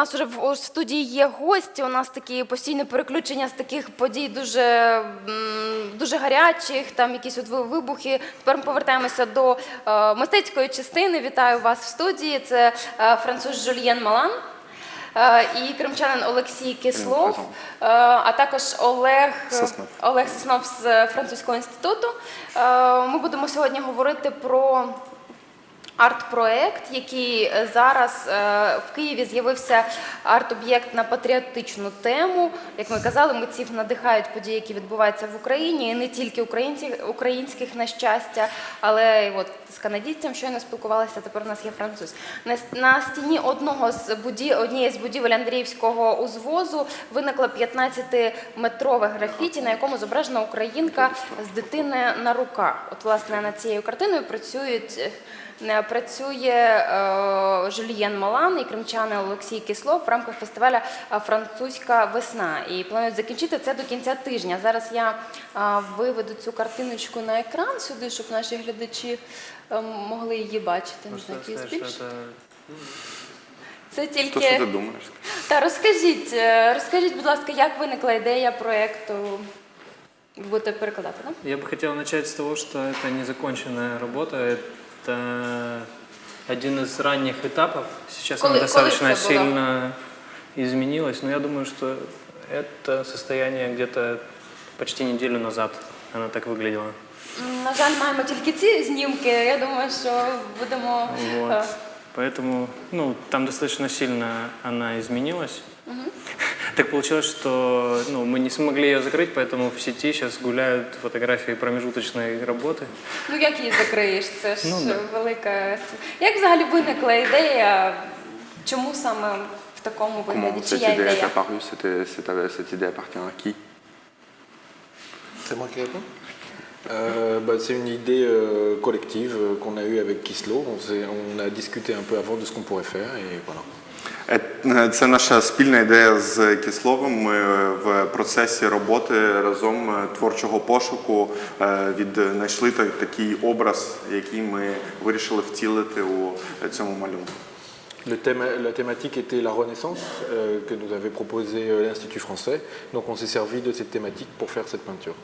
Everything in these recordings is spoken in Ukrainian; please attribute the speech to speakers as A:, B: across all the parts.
A: Нас вже в студії є гості. У нас такі постійне переключення з таких подій дуже, дуже гарячих, там якісь от вибухи. Тепер ми повертаємося до е, мистецької частини. Вітаю вас в студії. Це е, француз Жульєн Малан. е, І кримчанин Олексій Кислов, а також Олег
B: Соснов.
A: Олег Соснов з французького інституту. Ми будемо сьогодні говорити про арт-проект, який е, зараз е, в Києві з'явився арт-об'єкт на патріотичну тему. Як ми казали, митців надихають події, які відбуваються в Україні, і не тільки українських на щастя, але й от з канадійцем щойно спілкувалися. Тепер у нас є француз. На, стіні одного з буді, однієї з будівель Андріївського узвозу виникло 15-метрове графіті, на якому зображена українка з дитини на руках. От власне над цією картиною працюють. е, Працює е, Жюльєн Малан і кримчанин Олексій Кислов в рамках фестивалю е, Французька весна. І планують закінчити це до кінця тижня. Зараз я е, виведу цю картиночку на екран сюди, щоб наші глядачі е, могли її бачити. Не знаю,
C: Можно
A: які
C: сказать, что
A: збільш.
C: это
A: Це
B: То, що
A: тільки
B: ти думаєш?
A: та розкажіть, е, розкажіть, будь ласка, як виникла ідея проекту? Ви будете перекладати, так?
C: Я бы хотел начать с того, что это незаконченная работа, это один из ранних этапов. Сейчас
A: Коли-
C: она достаточно
A: коли це було?
C: сильно изменилась, но я думаю, что это состояние где-то почти неделю назад она так выглядела.
A: М, На жаль, маємо тільки ці знімки. Я думаю, що будемо.
C: Вот.
A: е,
C: Поэтому, ну, там достаточно сильно она изменилась. Так получилось, что ну, мы не смогли ее закрыть, поэтому в сети сейчас гуляют фотографии промежуточной работы.
A: Ну як її закриєш? Це ж
C: Ну, да.
A: велика. сцена. Як взагалі виникла ідея? Чому саме в такому
B: Comment
A: вигляді?
B: cette
A: Чия
B: idée est
A: ідея?
B: apparue cette, cette, cette idée appartient à qui
D: C'est moi qui réponds Euh, bah, C'est une idée euh, collective euh, qu'on a eue avec Kislo. On, s'est- on a discuté un peu avant de ce qu'on pourrait faire et voilà.
B: Е, Це наша спільна ідея з Кисловим. Ми е, в процесі роботи разом е, творчого пошуку е, віднайшли такий образ, який ми вирішили втілити у цьому малюнку.
D: Le thème, la thématique était la Renaissance euh, que nous avait proposé euh, l'Institut français. Donc on s'est servi de cette thématique pour faire cette peinture.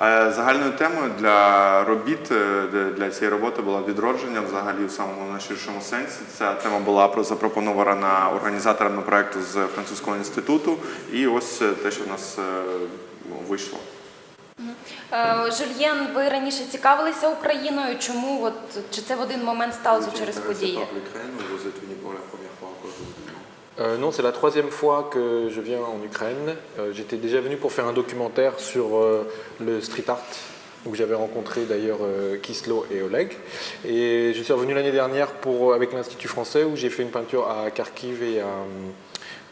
B: Е, Загальною темою для робіт е, для цієї роботи була відродження взагалі в самому найширшому сенсі. Ця тема була про- запропонована організаторами проекту з французького інституту. І ось е, те, що в нас вийшло.
A: Е, Жульєн, ви раніше цікавилися Україною? Чому от чи це в один момент сталося через події?
D: Euh, non, c'est la troisième fois que je viens en Ukraine. Euh, J'étais déjà venu pour faire un documentaire sur euh, le street art, où j'avais rencontré d'ailleurs euh, Kislo et Oleg. Et je suis revenu l'année dernière pour, avec l'Institut français, où j'ai fait une peinture à Kharkiv et à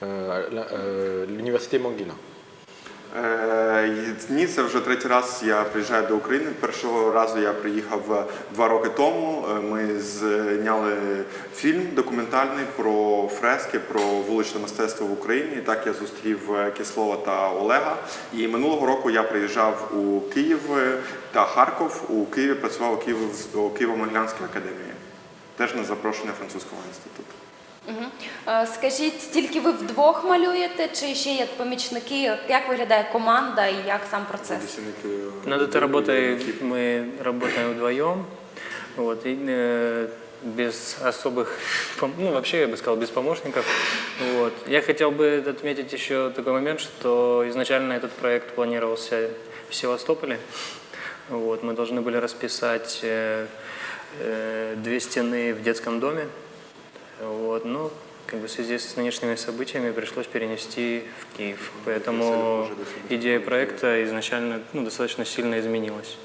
D: euh, à la- euh, l'université Manguila.
B: Е, Ні, це вже третій раз я приїжджаю до України. Першого разу я приїхав е, два роки тому. Е, Ми зняли фільм документальний про фрески, про вуличне мистецтво в Україні. І так я зустрів Кислова та Олега. І минулого року я приїжджав у Київ та Харків. У Києві працював у Києво-Могилянській академії, теж на запрошення французького інституту.
A: Мгм. Е, Скажіть, тільки ви вдвох малюєте, чи ще є помічники? Як виглядає команда і як сам процес?
C: Над этой работой мы работаем вдвоем. Вот, и, э, без особых, пом- ну вообще я бы сказал, без помощников. Вот. Я хотел бы отметить еще такой момент, что изначально этот проект планировался в Севастополе. Вот, мы должны были расписать э, э, две стены в детском доме. Вот, но как бы в связи с нынешними событиями пришлось перенести в Киев. Поэтому идея проекта изначально ну, достаточно сильно изменилась.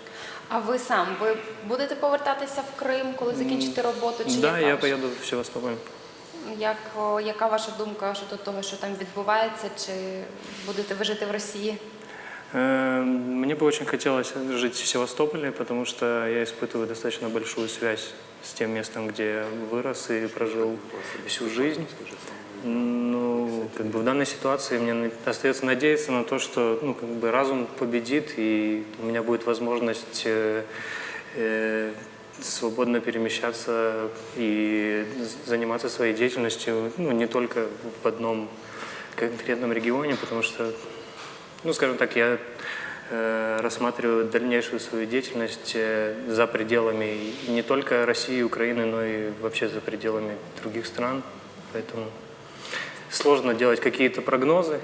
A: А ви сам ви будете повертатися в Крим, коли закінчите роботу? Чи
C: да,
A: яка
C: я
A: ваша-
C: поеду в Севастополь.
A: Як, о, яка ваша думка щодо того, що там відбувається, чи будете ви жити в Росії?
C: Э, Мне бы очень хотелось жить в Севастополе, потому что я испытываю достаточно большую связь с тем местом, где вырос и прожил всю жизнь. Ну, как бы в данной ситуации мне остается надеяться на то, что ну, как бы разум победит, и у меня будет возможность э, э, свободно перемещаться и заниматься своей деятельностью, ну, не только в одном конкретном регионе, потому что, ну, скажем так, я э, рассматриваю дальнейшую свою деятельность э, за пределами и не только России, Украины, но и вообще за пределами других стран. Поэтому сложно делать какие-то прогнозы.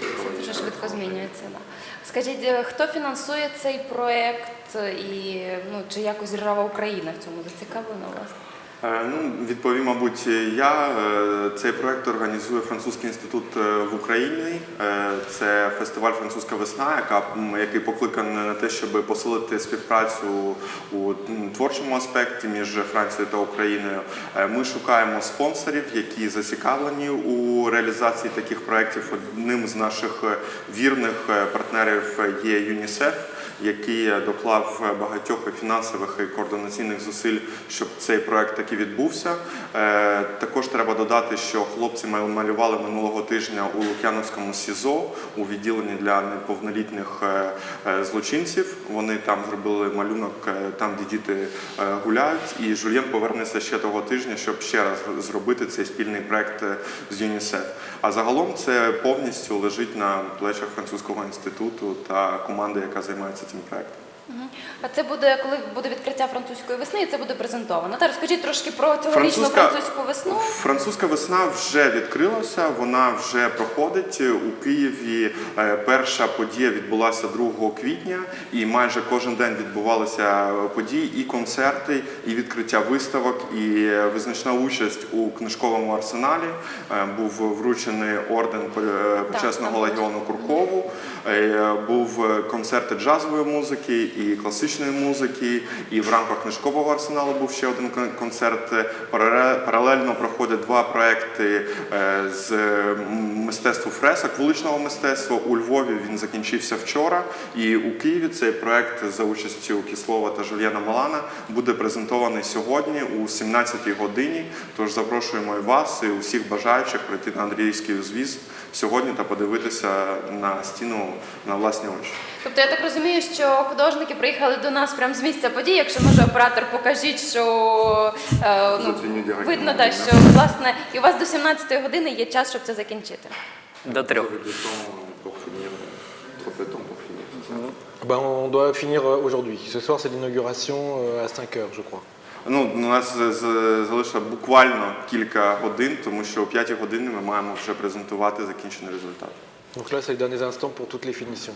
A: Це дуже швидко змінюється. Да. Скажіть, е, хто фінансує цей проект е, і ну, чи якось держава Україна в цьому зацікавлена у вас?
B: Е, Ну, відповім, мабуть, я. Е, Цей проект організує Французький інститут е, в Україні. Е, Це фестиваль Французька весна, яка, який покликаний на те, щоб посилити співпрацю у творчому аспекті між Францією та Україною. Е, Ми шукаємо спонсорів, які зацікавлені у реалізації таких проєктів. Одним з наших е, вірних е, партнерів є ЮНІСЕФ який доклав багатьох фінансових і координаційних зусиль, щоб цей проект таки відбувся. Е, Також треба додати, що хлопці мал- малювали минулого тижня у Лук'яновському СІЗО у відділенні для неповнолітніх е, е, злочинців. Вони там зробили малюнок е, там, де діти е, гуляють. І Жульєн повернеться ще того тижня, щоб ще раз зробити цей спільний проект е, з ЮНІСЕФ. А загалом це повністю лежить на плечах французького інституту та команди, яка займається its
A: impact. А це буде, коли буде відкриття французької весни, і це буде презентовано. Та розкажіть трошки про цьогорічну
B: Французька-
A: французьку весну.
B: Французька весна вже відкрилася, вона вже проходить у Києві. е, Перша подія відбулася 2 квітня, і майже кожен день відбувалися події, і концерти, і відкриття виставок, і е, визначна участь у книжковому арсеналі. Е, Був вручений орден почесного легіону Куркову. Був концерти джазової музики і класичної музики. І в рамках книжкового арсеналу був ще один концерт. Парале- Паралельно проходять два проекти е, з м, мистецтва фресок, вуличного мистецтва. У Львові він закінчився вчора. І у Києві цей проект за участю Кіслова та Жульєна Малана буде презентований сьогодні у 17-й годині. Тож запрошуємо і вас, і усіх бажаючих прийти на Андріївський узвіз сьогодні та подивитися на стіну на власні очі.
A: Тобто я так розумію, що художники приїхали до нас прямо з місця події. Якщо може оператор, покажіть, що е, ну, видно, так, що власне і у вас до 17 години є час, щоб це закінчити.
C: До трех.
D: Ben, on doit finir euh, aujourd'hui. Ce soir, c'est l'inauguration euh, à 5 heures, je crois.
B: Ну, у нас залишилося буквально кілька годин, тому що о 5 годині ми маємо вже презентувати закінчений результат.
D: Donc là, ça lui donne des instants pour toutes les finitions.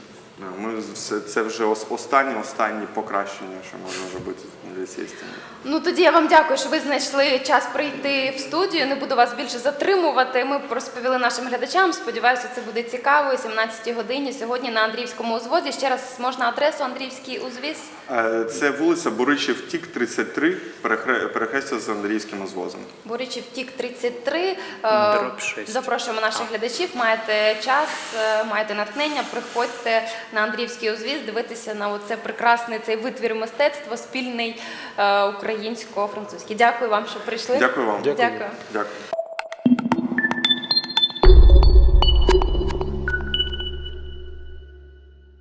B: Ми це, це вже ос- останні останні покращення, що можна зробити для цієї стіни.
A: Ну тоді я вам дякую, що ви знайшли час прийти в студію. Не буду вас більше затримувати. Ми розповіли нашим глядачам. Сподіваюся, це буде цікаво. О 17 годині сьогодні на Андріївському узвозі. Ще раз можна адресу Андріївський узвіз.
B: Е, Це вулиця Боричів Тік, 33, перехре- перехрестя з Андріївським узвозом.
A: Боричів Тік 33. Е,
C: Дроб.
A: Запрошуємо наших глядачів. Маєте час, е, маєте натхнення. Приходьте на Андріївський узвіз, дивитися на оце прекрасний цей витвір мистецтва, спільний е, українсько-французький. Дякую вам, що прийшли.
B: Дякую вам.
D: Дякую.
A: Дякую.
B: Дякую.